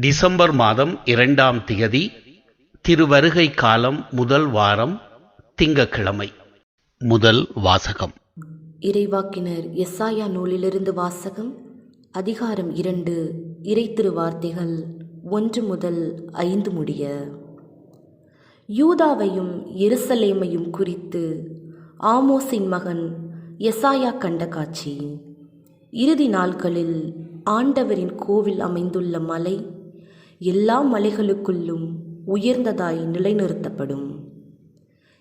December மாதம் இரண்டாம் திகதி திருவருகை காலம் முதல் வாரம் திங்கக்கிழமை. முதல் வாசகம். இறைவாக்கினர் எஸ்ஆயா நூலிலிருந்து வாசகம் அதிகாரம் இரண்டு இறை திருவார்த்தைகள் ஒன்று முதல் ஐந்து முடிய. யூதாவையும் எருசலேமையும் குறித்து ஆமோஸின் மகன் எசாயா கண்ட காட்சி. இறுதி நாட்களில் ஆண்டவரின் கோவில் அமைந்துள்ள மலை எல்லா மலைகளுக்குள்ளும் உயர்ந்ததாய் நிலைநிறுத்தப்படும்.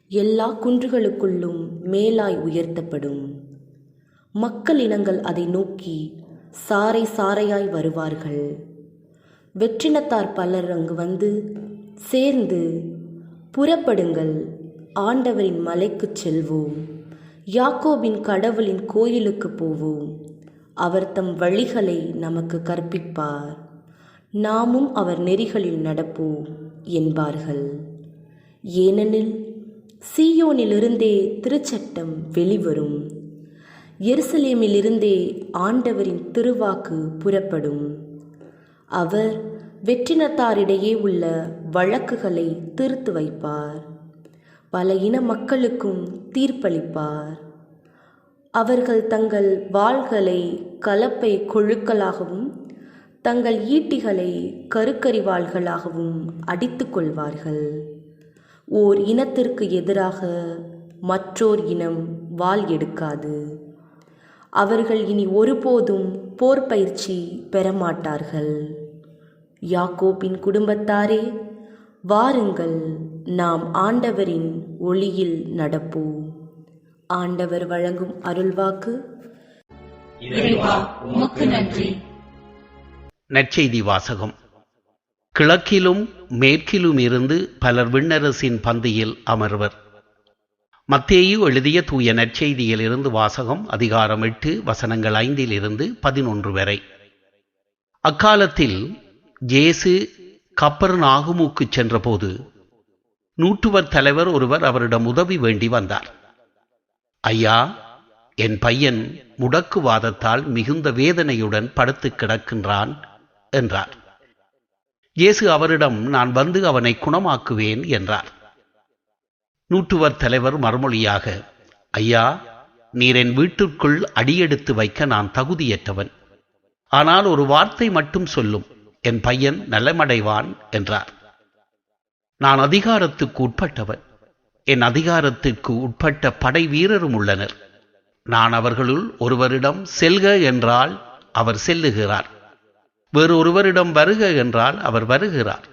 எல்லா குன்றுகளுக்குள்ளும் மேலாய் உயர்த்தப்படும். மக்கள் இனங்கள் அதை நோக்கி சாறை சாறையாய் வருவார்கள். வெற்றினத்தார் பலர் அங்கு வந்து சேர்ந்து புறப்படுங்கள் ஆண்டவரின் மலைக்குச் செல்வோம். யாக்கோபின் கடவுளின் கோயிலுக்கு போவோம். அவர் தம் வழிகளை நமக்கு கற்பிப்பார். நாமும் அவர் நெறிகளில் நடப்போம் என்பார்கள். ஏனெனில் சீயோனிலிருந்தே திருச்சட்டம் வெளிவரும். எருசலேமிலிருந்தே ஆண்டவரின் திருவாக்கு புறப்படும். அவர் வெற்றினத்தாரிடையே உள்ள வழக்குகளை திருத்து வைப்பார். பல இன மக்களுக்கும் தீர்ப்பளிப்பார். அவர்கள் தங்கள் வாள்களை கலப்பை கொழுக்களாகவும் தங்கள் ஈட்டிகளை கருக்கரிவாள்களாகவும் அடித்து கொள்வார்கள். ஓர் இனத்திற்கு எதிராக மற்றோர் இனம் வாள் எடுக்காது. அவர்கள் இனி ஒருபோதும் போர் பயிற்சி பெறமாட்டார்கள். யாக்கோபின் குடும்பத்தாரே வாருங்கள் நாம் ஆண்டவரின் ஒளியில் நடப்போம். ஆண்டவர் வழங்கும் அருள்வாக்கு. நன்றி. நற்செய்தி வாசகம். கிழக்கிலும் மேற்கிலும் இருந்து பலர் விண்ணரசின் பந்தியில் அமர்வர். மத்தேயு எழுதிய தூய நற்செய்தியில் இருந்து வாசகம் அதிகாரம் எட்டு வசனங்கள் ஐந்தில் இருந்து பதினொன்று வரை. அக்காலத்தில் ஜேசு கப்பர் நாகுமுக்கு சென்றபோது நூற்றுவர் தலைவர் ஒருவர் அவரிடம் உதவி வேண்டி வந்தார். ஐயா என் பையன் முடக்குவாதத்தால் மிகுந்த வேதனையுடன் படுத்து கிடக்கின்றான். என்றார். இயேசு அவரிடம் நான் வந்து அவனை குணமாக்குவேன் என்றார். நூற்றுவர் தலைவர் மறுமொழியாக ஐயா நீர் என் வீட்டிற்குள் அடியெடுத்து வைக்க நான் தகுதியற்றவன். ஆனால் ஒரு வார்த்தை மட்டும் சொல்லும். என் பையன் நலமடைவான் என்றார். நான் அதிகாரத்துக்கு உட்பட்டவன். என் அதிகாரத்திற்கு உட்பட்ட படை வீரரும் உள்ளனர். நான் அவர்களுள் ஒருவரிடம் செல்க என்றால் அவர் செல்லுகிறார். வேறு ஒருவரிடம் வருக என்றால் அவர் வருகிறார்.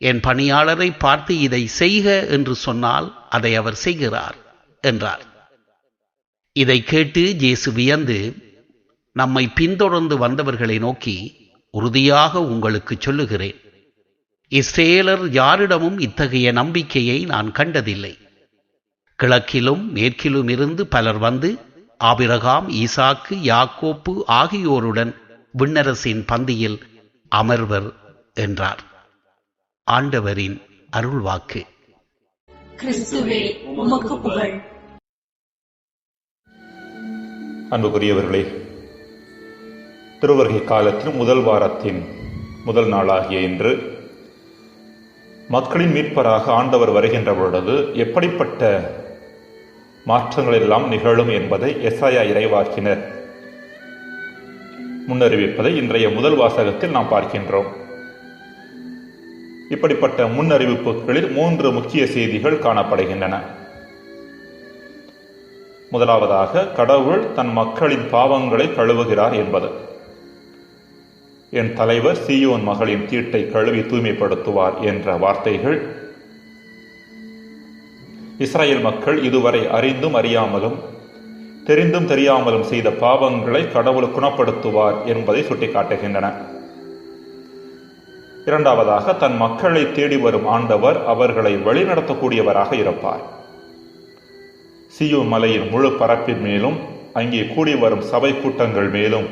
என் பணியாளரை பார்த்து இதை செய்க என்று சொன்னால் அதை அவர் செய்கிறார் என்றார். இதை கேட்டு ஜேசு வியந்து நம்மை பின்தொடர்ந்து வந்தவர்களை நோக்கி உறுதியாக உங்களுக்கு சொல்லுகிறேன். இஸ்ரேலர் யாரிடமும் இத்தகைய நம்பிக்கையை நான் கண்டதில்லை. கிழக்கிலும் மேற்கிலும் இருந்து பலர் வந்து ஆபிரகாம் ஈசாக்கு யாக்கோப்பு ஆகியோருடன் விண்ணரசின் பந்தியில் அமர்வர் என்றார். ஆண்டவரின் அருள்வாக்கு. கிறிஸ்துவே உமக்கு புகழ். அன்புக்குரியவர்களே திருவருகை காலத்தில் முதல் வாரத்தின் முதல் நாளாகிய இன்று மக்களின் மீட்பராக ஆண்டவர் வருகின்ற பொழுது எப்படிப்பட்ட மாற்றங்கள் எல்லாம் நிகழும் என்பதை எஸ்ஐயா இறைவாக்கினர் முன்னறிவிப்பதை இன்றைய முதல் வாசகத்தில் நாம் பார்க்கின்றோம். இப்படிப்பட்ட முன்னறிவிப்புகளில் மூன்று முக்கிய செய்திகள் காணப்படுகின்றன. முதலாவதாக கடவுள் தன் மக்களின் பாவங்களை கழுவுகிறார் என்பது. என் தலைவர் சியோன் மகளின் தீட்டை கழுவி தூய்மைப்படுத்துவார் என்ற வார்த்தைகள். இஸ்ரேல் மக்கள் இதுவரை அறிந்தும் அறியாமலும் தெரிந்தும் தெரியாமலும் செய்த பாவங்களை கடவுள் குணப்படுத்துவார் என்பதை சுட்டிக்காட்டுகின்றன. இரண்டாவதாக தன் மக்களை தேடி வரும் ஆண்டவர் அவர்களை வழிநடத்தக்கூடியவராக இருப்பார். சியு மலையின் முழு பரப்பின் மேலும் அங்கே கூடி வரும் சபை கூட்டங்கள் மேலும்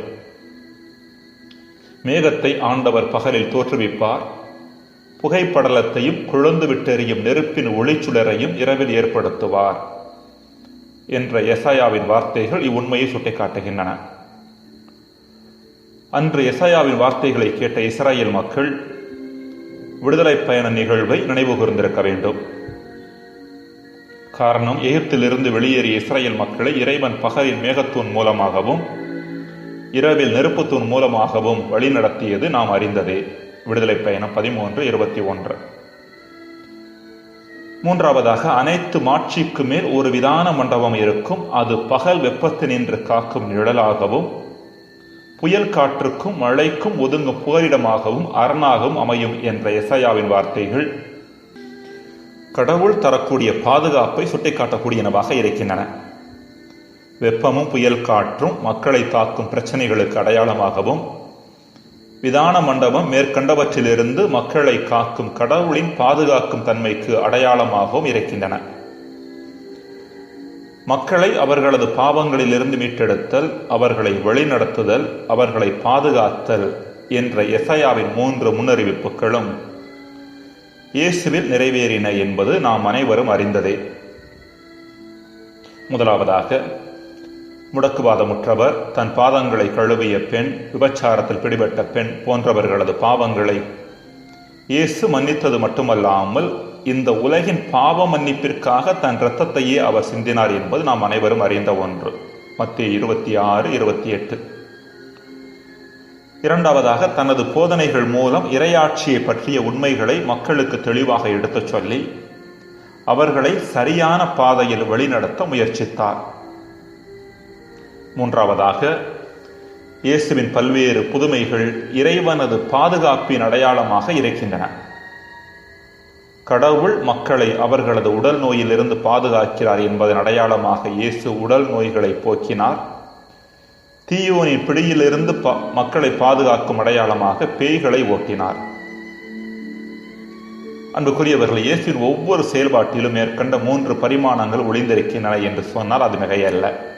மேகத்தை ஆண்டவர் பகலில் தோற்றுவிப்பார். புகைப்படலத்தையும் குழந்து விட்டெறியும் நெருப்பின் ஒளிச்சுடரையும் இரவில் ஏற்படுத்துவார். என்ற எசாயாவின் வார்த்தைகள் இவ்வுண்மையை சுட்டிக்காட்டுகின்றன. அன்று எசாயாவின் வார்த்தைகளை கேட்ட இஸ்ராயேல் மக்கள் விடுதலை பயண நிகழ்வை நினைவு கூர்ந்திருக்க வேண்டும். காரணம் எகிப்திலிருந்து வெளியேறிய இஸ்ரேல் மக்களை இறைவன் பகலின் மேகத்தூண் மூலமாகவும் இரவில் நெருப்புத்தூண் மூலமாகவும் வழிநடத்தியது நாம் அறிந்ததே. விடுதலை பயணம் பதிமூன்று இருபத்தி ஒன்று. மூன்றாவதாக அனைத்து மாட்சிக்கு மேல் ஒரு விதான மண்டபம் இருக்கும். அது பகல் வெப்பத்தினின்று காக்கும் நிழலாகவும் புயல் காற்றுக்கும் மழைக்கும் ஒதுங்கும் புகலிடமாகவும் அரணாகவும் அமையும் என்ற எசையாவின் வார்த்தைகள் கடவுள் தரக்கூடிய பாதுகாப்பை சுட்டிக்காட்டக்கூடியனவாக இருக்கின்றன. வெப்பமும் புயல் காற்றும் மக்களை தாக்கும் பிரச்சனைகளுக்கு அடையாளமாகவும் விதான மண்டபம் மேற்கண்டவற்றிலிருந்து மக்களை காக்கும் கடவுளின் பாதுகாக்கும் தன்மைக்கு அடையாளமாகவும் இருக்கின்றன. மக்களை அவர்களது பாவங்களிலிருந்து மீட்டெடுத்தல் அவர்களை வழிநடத்துதல் அவர்களை பாதுகாத்தல் என்ற எசையாவின் மூன்று முன்னறிவிப்புகளும் இயேசுவில் நிறைவேறின என்பது நாம் அனைவரும் அறிந்ததே. முதலாவதாக முடக்குவாதமுற்றவர் தன் பாதங்களை கழுவிய பெண் விபச்சாரத்தில் பிடிபட்ட பெண் போன்றவர்களது பாவங்களை இயேசு மன்னித்தது மட்டுமல்லாமல் இந்த உலகின் பாவ மன்னிப்பிற்காக தன் இரத்தத்தையே அவர் சிந்தினார் என்பது நாம் அனைவரும் அறிந்த ஒன்று. மத்திய இருபத்தி ஆறு இருபத்தி எட்டு இரண்டாவதாக தனது போதனைகள் மூலம் இரையாட்சியை பற்றிய உண்மைகளை மக்களுக்கு தெளிவாக எடுத்துச் சொல்லி அவர்களை சரியான பாதையில் வழிநடத்த முயற்சித்தார். மூன்றாவதாக இயேசுவின் பல்வேறு புதுமைகள் இறைவனது பாதுகாப்பின் அடையாளமாக இருக்கின்றன. கடவுள் மக்களை அவர்களது உடல் நோயிலிருந்து பாதுகாக்கிறார் என்பதன் அடையாளமாக இயேசு உடல் நோய்களை போக்கினார். தீயோனின் பிடியிலிருந்து மக்களை பாதுகாக்கும் அடையாளமாக பேய்களை ஓட்டினார். அன்புக்குரியவர்கள் இயேசுவின் ஒவ்வொரு செயல்பாட்டிலும் மேற்கண்ட மூன்று பரிமாணங்கள் ஒளிந்திருக்கின்றன என்று சொன்னால் அது மிகையல்ல.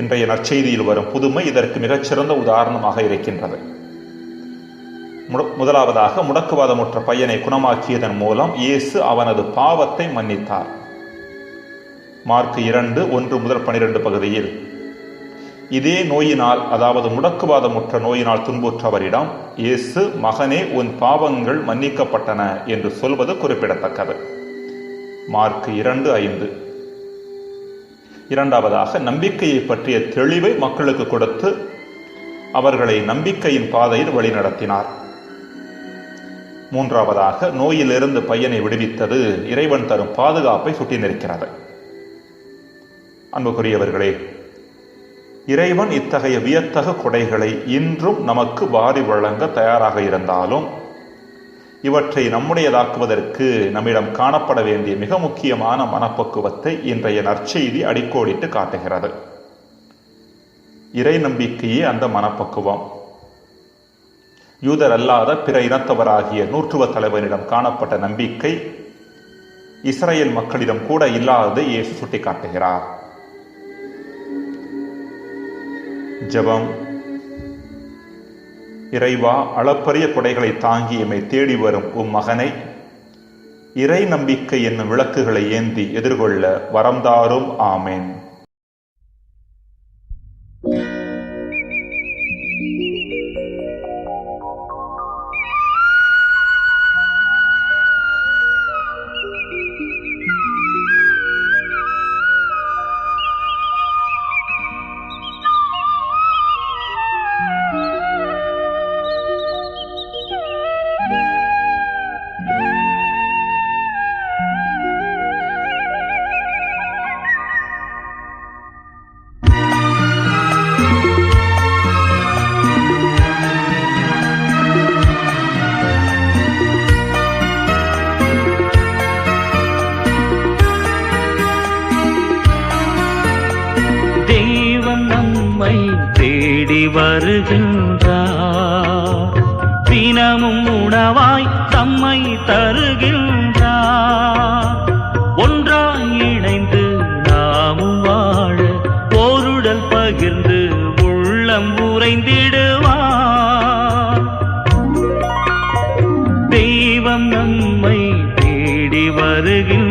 இன்றைய நற்செய்தியில் வரும் புதுமை இதற்கு மிகச்சிறந்த உதாரணமாக இருக்கின்றது. முதலாவதாக முடக்குவாதமுற்ற பையனை குணமாக்கியதன் மூலம் இயேசு அவனது பாவத்தை மன்னித்தார். மார்க் இரண்டு ஒன்று முதல் பனிரெண்டு பகுதியில் இதே நோயினால் அதாவது முடக்குவாதமுற்ற நோயினால் துன்புற்றவரிடம் இயேசு மகனே உன் பாவங்கள் மன்னிக்கப்பட்டன என்று சொல்வது குறிப்பிடத்தக்கது. மார்க் இரண்டு ஐந்து. இரண்டாவதாக நம்பிக்கையை பற்றிய தெளிவை மக்களுக்கு கொடுத்து அவர்களை நம்பிக்கையின் பாதையில் வழிநடத்தினார். மூன்றாவதாக நோயிலிருந்து பையனை விடுவித்தது இறைவன் தரும் பாதுகாப்பை சுட்டி நிற்கிறது அன்புக்குரியவர்களே இறைவன் இத்தகைய வியத்தக கொடைகளை இன்றும் நமக்கு வாரி வழங்க தயாராக இருந்தாலும் இவற்றை நம்முடையதாக்குவதற்கு நம்மிடம் காணப்பட வேண்டிய மிக முக்கியமான மனப்பக்குவத்தை இன்றைய நற்செய்தி அடிக்கோடிட்டு காட்டுகிறது. இறை நம்பிக்கையே அந்த மனப்பக்குவம். யூதர் அல்லாத பிற இனத்தவராகிய நூற்றுவ தலைவரிடம் காணப்பட்ட நம்பிக்கை இஸ்ரேல் மக்களிடம் கூட இல்லாததை இயேசு சுட்டிக்காட்டுகிறார். ஜெபம் இறைவா அளப்பரிய கொடைகளை தாங்கி எம்மை தேடி வரும் உம் மகனை. இறை நம்பிக்கை என்னும் விளக்குகளை ஏந்தி எதிர்கொள்ள வரம்தாரும் ஆமேன். தேடி வருகின்றார். தினமும் உணவாய் தம்மை தருகின்றார். ஒன்றாய் இணைந்து நாமும் வாழ பொருடல் பகிர்ந்து உள்ளம் உறைந்திடுவார். தெய்வம் நம்மை தேடி வருகின்ற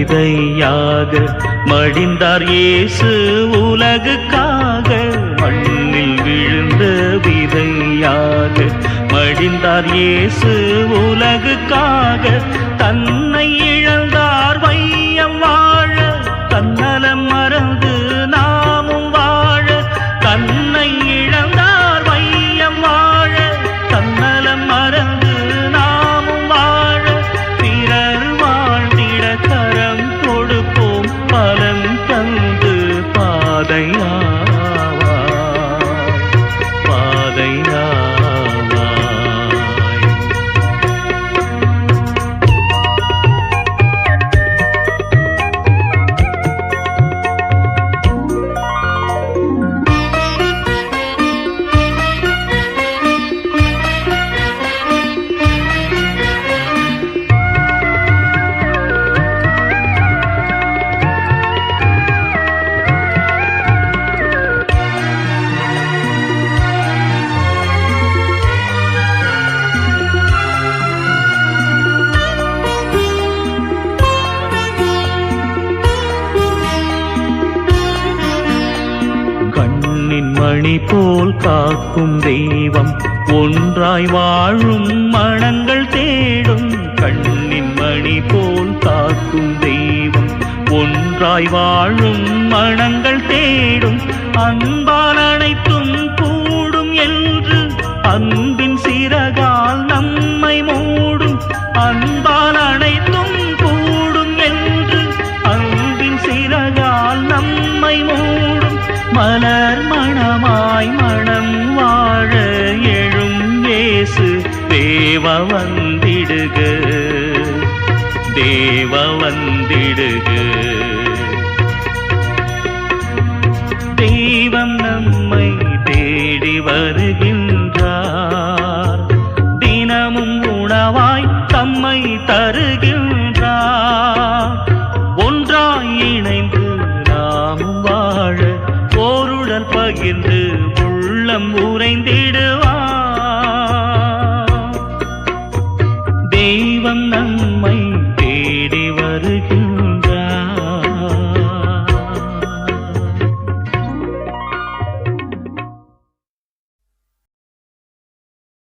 விதையாக மடிந்தார் இயேசு உலகுக்காக. மண்ணில் விழுந்த விதையாக மடிந்தார் இயேசு உலகுக்காக. தன்னை இழந்த போல் காக்கும் தெய்வம் ஒன்றாய் வாழும் மனங்கள் தேடும் கண்ணின் மணி போல் காக்கும் தெய்வம் ஒன்றாய் வாழும் மனங்கள் தேடும் அன்பால் அனைத்தும் கூடும் என்று அன்பின் சிறகால் நம்மை மூடும். அன்பால் அனைத்தும் கூடும் என்று அன்பின் சிறகால் நம்மை மூடும். மலர் மணமா தேவ வந்திடுக. தேவ வந்திடுக. தெய்வம் நம்மை தேடி வருகின்றார். தினமும் உணவாய் தம்மை தருகின்றார். ஒன்றாய் இணைந்து நாம் வாழ ஓருடல் பகிர்ந்து உள்ளம் உறைந்திடுவார்